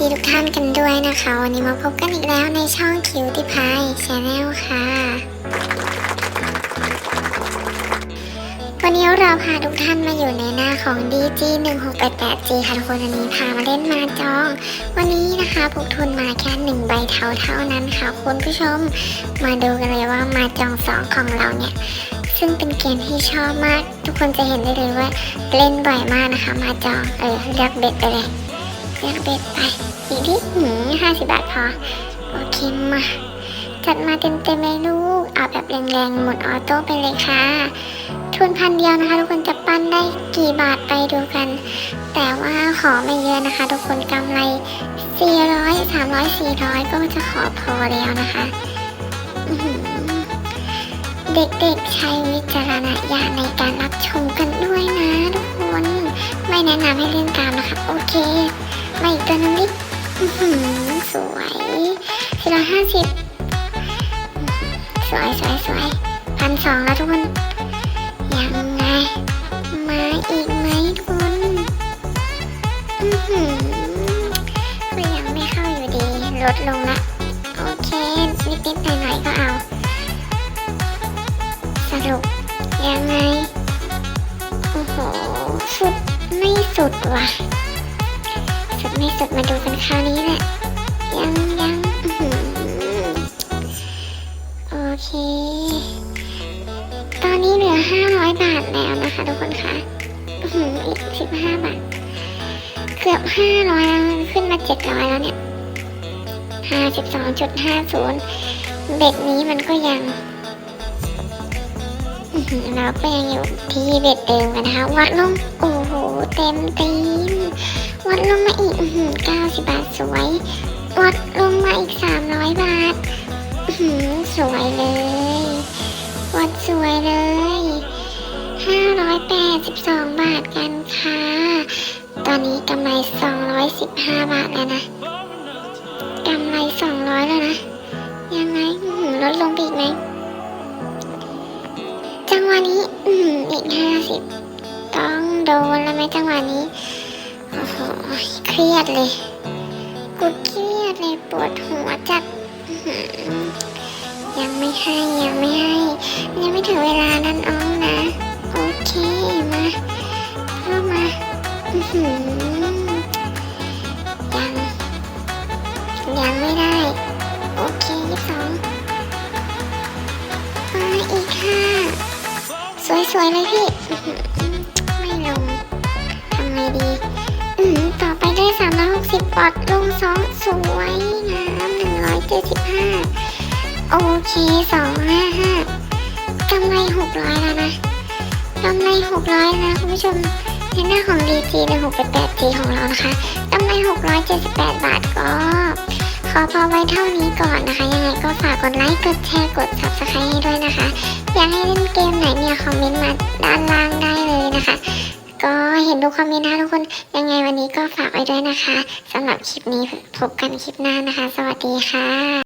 ทุกท่านกันด้วยนะคะ วันนี้มาพบกันอีกแล้วในช่องคิวติพายชาแนลค่ะ วันนี้เราพาทุกท่านมาอยู่ในหน้าของ DG 1 6 8 8 G ค่ะทุกคนวันนี้พามาเล่นมาจอง วันนี้นะคะพกทุนมาแค่หนึ่งใบเท่าเท่านั้นค่ะคุณผู้ชม มาดูกันเลยว่ามาจองสองของเราเนี่ยซึ่งเป็นเกมที่ชอบมาก ทุกคนจะเห็นได้เลยว่าเล่นบ่อยมากนะคะ มาจองเออเลือกเบ็ดไปเลย เลือกเบ็ดไปอีกที่หืมห้าสิบบาทพอ โอเคมา จัดมาเต็มๆเลยลูก เอาแบบแรงๆ หมดออโต้ไปเลยค่ะ ทุนพันเดียวนะคะ ทุกคนจะปั้นได้กี่บาทไปดูกัน แต่ว่าขอไม่เยอะนะคะ ทุกคนกำไร 400 300 400 ก็จะขอพอแล้วนะคะเด็กๆ ใช้วิจารณญาณในการรับชมกันด้วยนะทุกคน ไม่แนะนำให้เล่นตามนะคะ โอเค มาอีกตัวหนึงดิสวยสี่ร้อยห้าสิบสวยสวยสวยพันสองแล้วทุกคน ยังไง มาอีกไหมทุกคนอือหือก็ยังไม่เข้าอยู่ดี ลดลงละ โอเค นิดๆหน่อยๆก็เอา สรุป ยังไง โอ้โห สุด ไม่สุดว่ะ ไม่สุดมาดูกันคราวนี้แหละ ยังยังอโอเค ตอนนี้เหลือ 500 บาทแล้วนะคะทุกคนคะอื้อหืออีก 15 บาท เกือบ 500แล้วขึ้นมา 700 แล้วเนี่ย 52.50 เบ็ดนี้มันก็ยังอื้อหือเราก็ยังอยู่ที่เบ็ดเดิมกันนะคะวัดลงโอ้โห เต็มเต็ม วัดลงมาอีกอื้อหือ90บาทสวยวัดลงมาอีก300บาทอื้อหือสวยเลยวัดสวยเลย582บสองบาทกันค่ะ ตอนนี้กำไร215บห้าบาทแล้วนะกำไร200แล้วนะ ยังไงหือลดลงไปอีกไหมจังหวะนี้ อืมอีก50ต้องโดนแล้วไหมจังหวะนี้ โอ้โหเครียดเลย กูเครียดเลยปวดหัวจัดยังไม่ให้ยังไม่ให้ ยังไม่ถึงเวลานั้นอ้องนะ โอเคมาเข้ามาอือยังยังไม่ได้ โอเคยี่สองมาอีกค่ะสวยๆเลยพี่ อยหกสิบวัตต์ลงสองสวยงามหนึ่งร้อยเจ็ดสิบห้าโอเคสองห้าห้ากำไรหกร้อยแล้วนะกำไรหกร้อยนะคุณผู้ชมในหน้าของ DG หนึ่งหกแปดแปด G ของเรานะคะกำไรหกร้อยเจ็ดสิบแปดบาทก็ ขอพอไว้เท่านี้ก่อนนะคะ ยังไงก็ฝากกดไลค์ กดแชร์ กด subscribe ให้ด้วยนะคะ อยากให้เล่นเกมไหนเนี่ยคอมเมนต์มาด้านล่างได้เลยนะคะ ก็เห็นทุกคอมเมนต์นะทุกคน ยังไงวันนี้ก็ฝากไว้ด้วยนะคะสำหรับคลิปนี้พบกันคลิปหน้านะคะ สวัสดีค่ะ